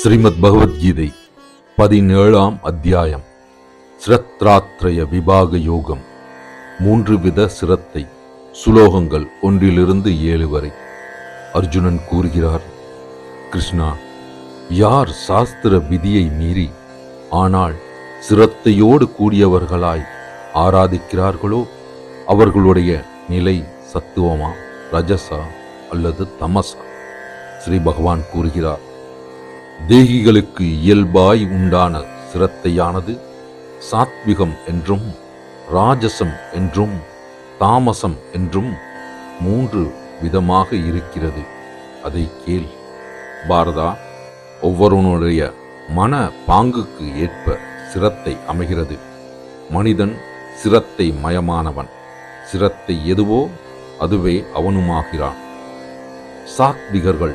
ஸ்ரீமத் பகவத்கீதை பதினேழாம் அத்தியாயம். சிரத்ராத்ரய விபாக யோகம். மூன்று வித சிரத்தை. சுலோகங்கள் ஒன்றிலிருந்து ஏழு வரை. அர்ஜுனன் கூறுகிறார் கிருஷ்ணா யார் சாஸ்திர விதியை மீறி ஆனால் சிரத்தையோடு கூடியவர்களாய் ஆராதிக்கிறார்களோ அவர்களுடைய நிலை சத்துவமா ரஜசா அல்லது தமசா? ஸ்ரீ பகவான் கூறுகிறார் தேகிகளுக்கு இயல்பாய் உண்டான சிரத்தையானது சாத்விகம் என்றும் ராஜசம் என்றும் தாமசம் என்றும் மூன்று விதமாக இருக்கிறது. அதை கேள். பாரதா ஒவ்வொருவனுடைய மன பாங்குக்கு ஏற்ப சிரத்தை அமைகிறது. மனிதன் சிரத்தை மயமானவன். சிரத்தை எதுவோ அதுவே அவனுமாகிறான். சாத்விகர்கள்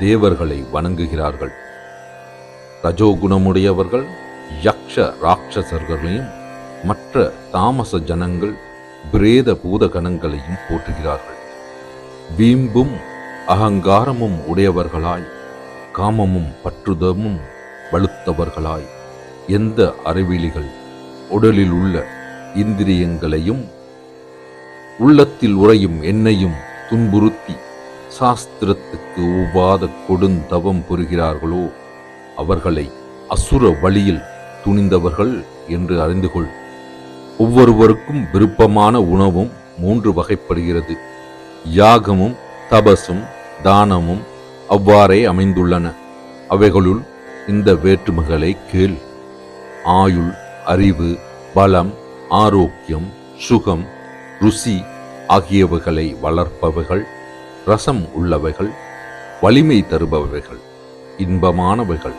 தேவர்களை வணங்குகிறார்கள். ரஜோகுணமுடையவர்கள் யக்ஷ ராட்சசர்களையும் மற்ற தாமச ஜனங்கள் பிரேத பூத கணங்களையும் போற்றுகிறார்கள். வீம்பும் அகங்காரமும் உடையவர்களாய் காமமும் பற்றுதமும் வலுத்தவர்களாய் எந்த அறிவிலிகள் உடலில் உள்ள இந்திரியங்களையும் உள்ளத்தில் உறையும் எண்ணையும் துன்புறுத்தி சாஸ்திரத்துக்கு உபாத கொடுந்தவம் புரிகிறார்களோ அவர்களை அசுர வழியில் துணிந்தவர்கள் என்று அறிந்து கொள் ஒவ்வொருவருக்கும் விருப்பமான உணவும் மூன்று வகைப்படுகிறது. யாகமும் தபசும் தானமும் அவ்வாறே அமைந்துள்ளன. அவைகளுள் இந்த வேற்றுமைகளை கேள். ஆயுள் அறிவு பலம் ஆரோக்கியம் சுகம் ருசி ஆகியவைகளை வளர்ப்பவைகள் ரசம் உள்ளவைகள் வலிமை தருபவைகள் இன்பமானவைகள்.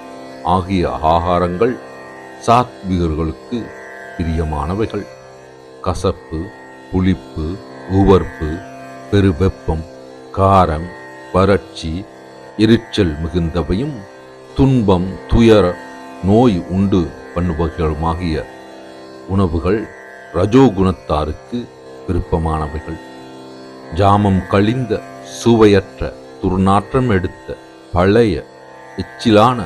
ஆகிய ஆகாரங்கள் சாத்விகர்களுக்கு பிரியமானவைகள். கசப்பு புளிப்பு உவர்ப்பு பெருவெப்பம் காரம் வறட்சி எரிச்சல் மிகுந்தவையும் துன்பம் துயர நோய் உண்டு பண்ணுபவர்களுமாகிய உணவுகள் ரஜோகுணத்தாருக்கு விருப்பமானவைகள். ஜாமம் கழிந்த சுவையற்ற துர்நாற்றம் எடுத்த பழைய எச்சிலான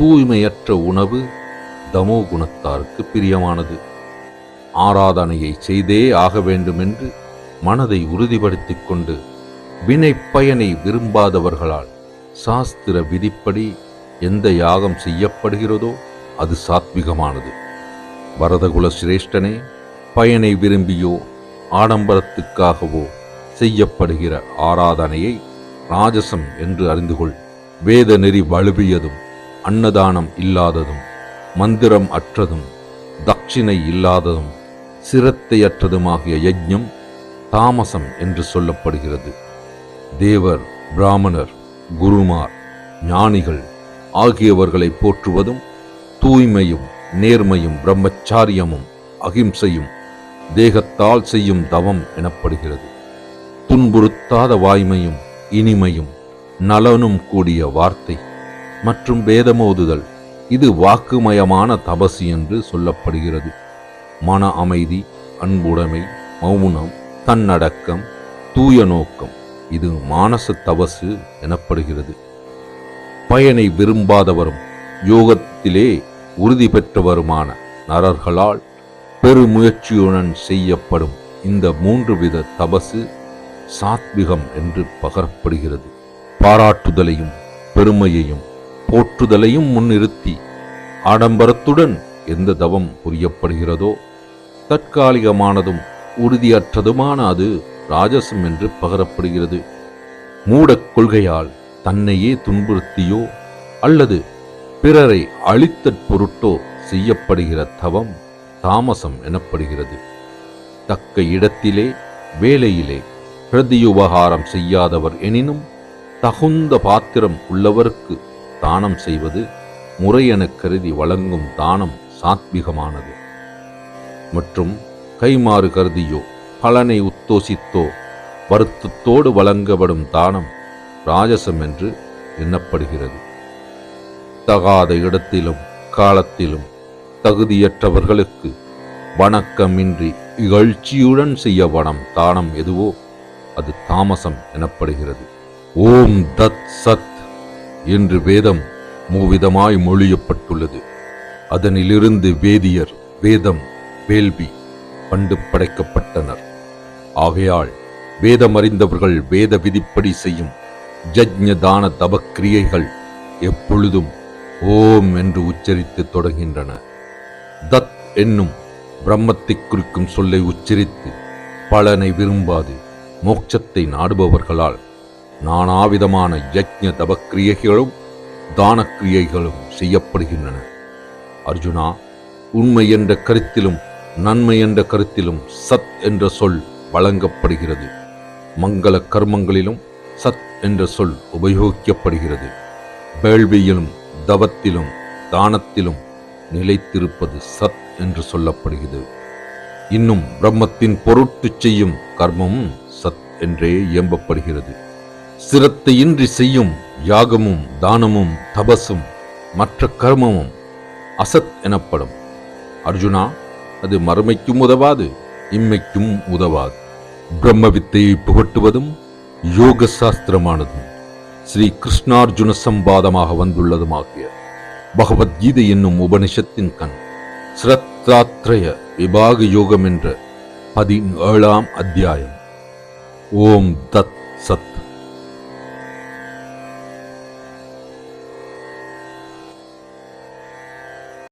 தூய்மையற்ற உணவு தமோ குணத்தாருக்கு பிரியமானது. ஆராதனையை செய்தே ஆக வேண்டுமென்று மனதை உறுதிப்படுத்திக் கொண்டு வினை பயனை விரும்பாதவர்களால் சாஸ்திர விதிப்படி எந்த யாகம் செய்யப்படுகிறதோ அது சாத்விகமானது. பரதகுல சிரேஷ்டனே பயனை விரும்பியோ ஆடம்பரத்துக்காகவோ செய்யப்படுகிற ஆராதனையை ராஜசம் என்று அறிந்து கொள் வேத நெறி வலுவியதும் அன்னதானம் இல்லாததும் மந்திரம் அற்றதும் தட்சிணை இல்லாததும் சிரத்தையற்றதுமாகிய யஜ்யம் தாமசம் என்று சொல்லப்படுகிறது. தேவர் பிராமணர் குருமார் ஞானிகள் ஆகியவர்களை போற்றுவதும் தூய்மையும் நேர்மையும் பிரம்மச்சாரியமும் அகிம்சையும் தேகத்தால் செய்யும் தவம் எனப்படுகிறது. துன்புறுத்தாத வாய்மையும் இனிமையும் நலனும் கூடிய வார்த்தை. மற்றும் வேதமோதுதல். இது வாக்குமயமான தபசு என்று சொல்லப்படுகிறது. மன அமைதி அன்புடைமை மௌனம் தன்னடக்கம் தூய நோக்கம் இது மானச தபசு எனப்படுகிறது. பயனை விரும்பாதவரும் யோகத்திலே உறுதி பெற்றவருமான நரர்களால் பெருமுயற்சியுடன் செய்யப்படும் இந்த மூன்று வித தபசு சாத்விகம் என்று பகரப்படுகிறது. பாராட்டுதலையும் பெருமையையும் போற்றுதலையும் முன்னிறுத்தி ஆடம்பரத்துடன் எந்த தவம் புரியப்படுகிறதோ? தற்காலிகமானதும் உறுதியற்றதுமான அது ராஜசம் என்று பகரப்படுகிறது. மூடக் கொள்கையால் தன்னையே துன்புறுத்தியோ? அல்லது பிறரை அழித்தற் பொருட்டோ செய்யப்படுகிற தவம் தாமசம் எனப்படுகிறது. தக்க இடத்திலே வேலையிலே பிரதியுபகாரம் செய்யாதவர் எனினும் தகுந்த பாத்திரம் உள்ளவருக்கு தானம் செய்வது முறையெனக் கருதி வழங்கும் தானம் சாத்விகமானது. மற்றும் கைமாறு கருதியோ பலனை உத்தோசித்தோ வருத்தத்தோடு வழங்கப்படும் தானம் ராஜசம் என்று எண்ணப்படுகிறது. தகாத இடத்திலும் காலத்திலும் தகுதியற்றவர்களுக்கு வணக்கமின்றி இகழ்ச்சியுடன் செய்யப்படும் தானம் எதுவோ அது தாமசம் எனப்படுகிறது. ஓம் தத் சத் என்று வேதம் மூவிதமாய் மொழியப்பட்டுள்ளது. அதனிலிருந்து வேதியர் வேதம் வேள்வி பண்டு படைக்கப்பட்டனர். ஆகையால் வேதம் அறிந்தவர்கள் வேத விதிப்படி செய்யும் ஜஜ்ஞ தான தபக்கிரியைகள் எப்பொழுதும் ஓம் என்று உச்சரித்து தொடங்கின்றன தத் என்னும் பிரம்மத்தை குறிக்கும் சொல்லை உச்சரித்து பலனை விரும்பாது மோட்சத்தை நாடுபவர்களால் நானாவிதமான யஜ்ஞ தபக்கிரியைகளும் தானக்கிரியைகளும் செய்யப்படுகின்றன. அர்ஜுனா உண்மை என்ற கருத்திலும் நன்மை என்ற கருத்திலும் சத் என்ற சொல் வழங்கப்படுகிறது. மங்கள கர்மங்களிலும் சத் என்ற சொல் உபயோகிக்கப்படுகிறது. வேள்வியிலும் தவத்திலும் தானத்திலும் நிலைத்திருப்பது சத் என்று சொல்லப்படுகிறது. இன்னும் பிரம்மத்தின் பொருட்டு செய்யும் கர்மமும் சத் என்றே இயம்பப்படுகிறது. சிரத்தையின்றி செய்யும் யாகமும் தானமும் தபசும் மற்ற கர்மமும் அசத் எனப்படும். அர்ஜுனா அது மறுமைக்கும் உதவாது இம்மைக்கும் உதவாது. பிரம்ம வித்தையை புகட்டுவதும் யோக சாஸ்திரமானதும் ஸ்ரீ கிருஷ்ணார்ஜுன சம்பாதமாக வந்துள்ளதுமாகிய பகவத்கீதை என்னும் உபனிஷத்தின் கண் ஸ்ரத்தாத்ரய விபாக யோகம் என்ற பதினேழாம் அத்தியாயம். ஓம் தத் சத்.